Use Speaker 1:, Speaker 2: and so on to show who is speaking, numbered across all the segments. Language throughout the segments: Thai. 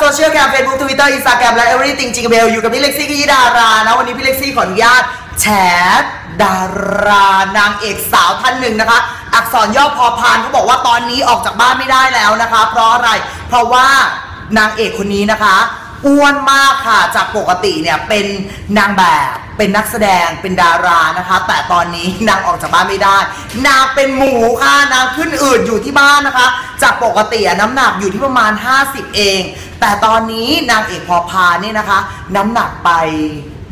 Speaker 1: โซเชียลแคมเฟซบุ๊กทวิตเตอร์อินสตาแกรมและ everything จิงเบลอยู่กับพี่เล็กซี่กิยดารานะ วันนี้พี่เล็กซี่ขออนุญาตแฉดารานางเอกสาวท่านหนึ่งนะคะ อักษรย่อพอพานเขาบอกว่าตอนนี้ออกจากบ้านไม่ได้แล้วนะคะ เพราะอะไร เพราะว่านางเอกคนนี้นะคะ อ้วนมากค่ะ จากปกติเนี่ยเป็นนางแบบเป็นนักแสดงเป็นดารานะคะ แต่ตอนนี้นางออกจากบ้านไม่ได้ นางเป็นหมูค่ะนางขึ้นอืดอยู่ที่บ้านนะคะ จากปกติน้ำหนักอยู่ที่ประมาณ 50 เอง แต่ตอนนี้นางเอกพอพานี่นะคะ น้ำหนักไป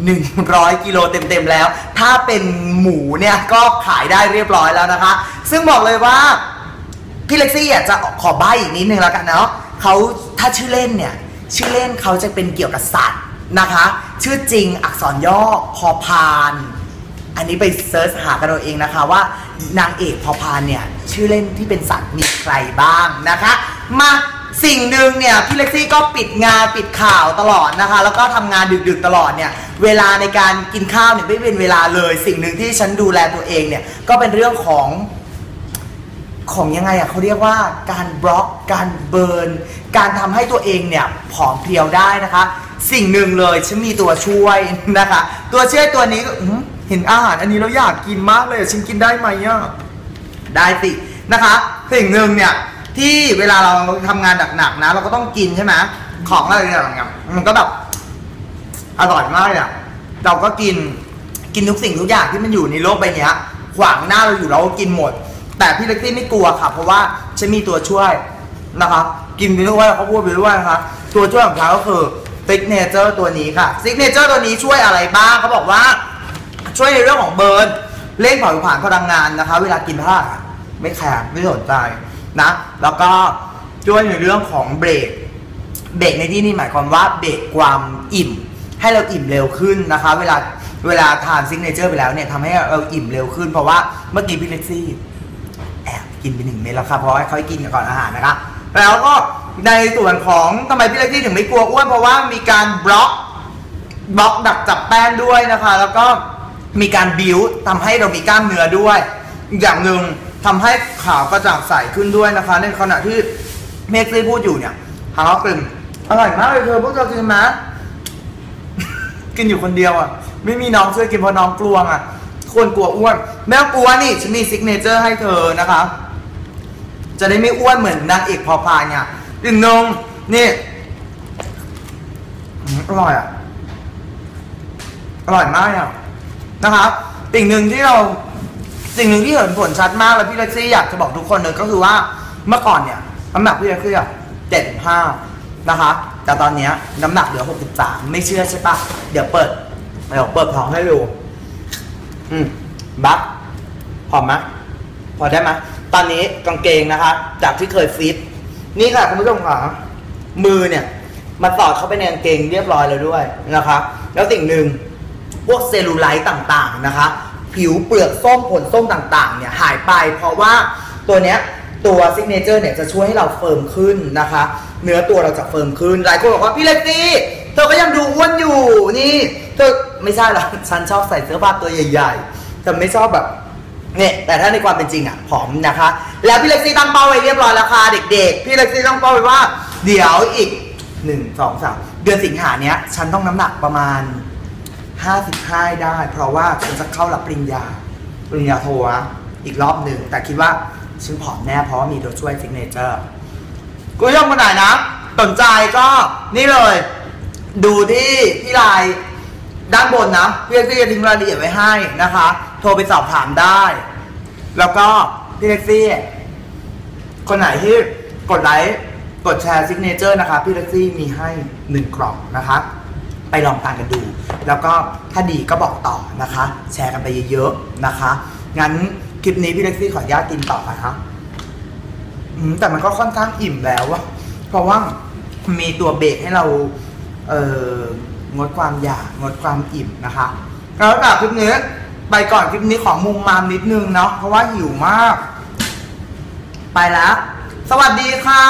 Speaker 1: 100 กิโลเต็มๆแล้ว ถ้าเป็นหมูเนี่ยก็ขายได้เรียบร้อยแล้วนะคะ ซึ่งบอกเลยว่าพี่เล็กซี่อยากจะขอใบ้อีกนิดนึงแล้วกันเนาะเขาถ้าชื่อเล่นเนี่ย ชื่อเล่นเขาจะเป็นเกี่ยวกับสัตว์นะคะ ชื่อจริงอักษรย่อพอพาน อันนี้ไปเซิร์ชหากันเอาเองนะคะว่านางเอกพอพานเนี่ยชื่อเล่นที่เป็นสัตว์มีใครบ้างนะคะ มาสิ่งหนึ่งเนี่ยพี่เล็กซี่ก็ปิดงานปิดข่าวตลอดนะคะ แล้วก็ทำงานดึกๆตลอดเนี่ยเวลาในการกินข้าวเนี่ยไม่เป็นเวลาเลย สิ่งหนึ่งที่ฉันดูแลตัวเองเนี่ยก็เป็นเรื่องของ ของยังไงอะเขาเรียกว่าการบล็อก การเบิร์น การทำให้ตัวเองเนี่ยผอมเพรียวได้นะคะ สิ่งหนึ่งเลยฉันมีตัวช่วยนะคะ ตัวช่วยตัวนี้ก็อื้อเห็นอาหารอันนี้เราอยากกินมากเลยฉันกินได้ไหมอะได้สินะคะ สิ่งหนึ่งเนี่ยที่เวลาเราทำงานหนักๆนะ เราก็ต้องกินใช่ไหมของอะไรอย่างเงี้ยมันก็แบบอร่อยมากเลยอะเราก็กินกินทุกสิ่งทุกอย่างที่มันอยู่ในโลกใบเนี้ยขวางหน้าเราอยู่เราก็กินหมด แต่พี่เล็กซี่ไม่กลัวค่ะ เพราะว่าฉันมีตัวช่วยนะคะกินไปด้วยเขาพูดไปด้วยนะคะตัวช่วยของเขาก็คือซิกเนเจอร์ตัวนี้ค่ะซิกเนเจอร์ตัวนี้ช่วยอะไรบ้างเขาบอกว่า ช่วยในเรื่องของเบิร์นเร่งเผาผลาญพลังงานนะคะ เวลากินผ้าไม่แข็งไม่สนใจนะ แล้วก็ช่วยในเรื่องของเบรกเบรกในที่นี่หมายความว่าเบรกความอิ่ม ให้เราอิ่มเร็วขึ้นนะคะ เวลาเวลาทานซิกเนเจอร์ไปแล้วเนี่ยทำให้เราอิ่มเร็วขึ้นเพราะว่าเมื่อกี้พี่เล็กซี่ กินไปหนึ่งเม็ดแล้วครับเพราะว่าเขาให้กินก่อนอาหารนะคะแล้วก็ในส่วนของทำไมพี่เล็กซี่ถึงไม่กลัวอ้วนเพราะว่ามีการบล็อกบล็อกดักจับแป้งด้วยนะคะ แล้วก็มีการบิวทำให้เรามีกล้ามเนื้อด้วย อย่างหนึ่งทำให้ขาวกระจ่างใสขึ้นด้วยนะคะ ในขณะที่เมกซี่พูดอยู่เนี่ยหาว่าเป็นอร่อยมากเลยเธอพวกเธอกินไหมกินอยู่คนเดียวอะ ไม่มีน้องช่วยกินเพราะน้องกลัวอะ ควรกลัวอ้วนแม่กลัวนี่ฉันมีซิกเนเจอร์ให้เธอนะคะ จะได้ไม่อ้วนเหมือนนางเอกพอพานเนี่ยอีกนงนี่อร่อยอะ อร่อยมากอะนะครับสิ่งหนึ่งที่เราสิ่งหนึ่งที่เห็นผลชัดมากแล้วพี่เล็กซี่อยากจะบอกทุกคนเลยก็คือว่าเมื่อก่อนเนี่ยน้ำหนักพี่เล็กซี่อะเจ็ดห้านะคะ แต่ตอนนี้น้ำหนักเหลือหกสิบสามไม่เชื่อใช่ปะเดี๋ยวเปิดเดี๋ยวเปิดท้องให้ดูอืมบักพอมไหม พอได้ไหมตอนนี้กางเกงนะคะ จากที่เคยฟิต นี่ค่ะคุณผู้ชมค่ะมือเนี่ยมันสอดเข้าไปในกางเกงเรียบร้อยแล้วด้วยนะคะ แล้วสิ่งหนึ่งพวกเซลลูไลท์ต่างๆนะคะ ผิวเปลือกส้มผลส้มต่างๆ เนี่ยหายไป เพราะว่าตัวเนี้ยตัวซิกเนเจอร์เนี่ยจะช่วยให้เราเฟิร์มขึ้นนะคะ เนื้อตัวเราจะเฟิร์มขึ้น หลายคนบอกว่าพี่เล็กซี่เธอก็ยังดูอ้วนอยู่นี่เธอไม่ใช่หรอกฉันชอบใส่เสื้อผ้าตัวใหญ่ๆแต่ไม่ชอบแบบ เนี่ยแต่ถ้าในความเป็นจริงอะผอมนะคะ แล้วพี่เล็กซี่ตั้งเป้าไว้เรียบร้อยแล้วค่ะเด็กๆ พี่เล็กซี่ตั้งเป้าไว้ว่า เดี๋ยวอีกหนึ่งสองสามเดือนสิงหาเนี้ย ฉันต้องน้ำหนักประมาณ55ได้ เพราะว่าฉันจะเข้ารับปริญญา ปริญญาโทนะอีกรอบหนึ่ง แต่คิดว่าฉันผอมแน่เพราะว่ามีตัวช่วยซิกเนเจอร์คุณผู้ชมคนไหนนะสนใจก็นี่เลย ดูที่ที่ลน์ ด้านบนนะพี่เล็กซี่จะทิ้งรายละเอียดไว้ให้นะคะ โทรไปสอบถามได้ แล้วก็พี่เล็กซี่ คนไหนที่กดไลค์กดแชร์ซิกเนเจอร์นะคะพี่เล็กซี่มีให้หนึ่งกล่องนะคะ ไปลองทานกันดู แล้วก็ถ้าดีก็บอกต่อนะคะ แชร์กันไปเยอะๆนะคะ งั้นคลิปนี้พี่เล็กซี่ขออนุญาตกินต่อนะคะแต่มันก็ค่อนข้างอิ่มแล้วอะเพราะว่ามีตัวเบรกให้เรา เอ่อ งดความอยากงดความอิ่มนะคะแล้วกับคลิปนี้ไปก่อนคลิปนี้ของมุมมามนิดนึงเนาะเพราะว่าหิวมาก ไปแล้ว สวัสดีค่ะ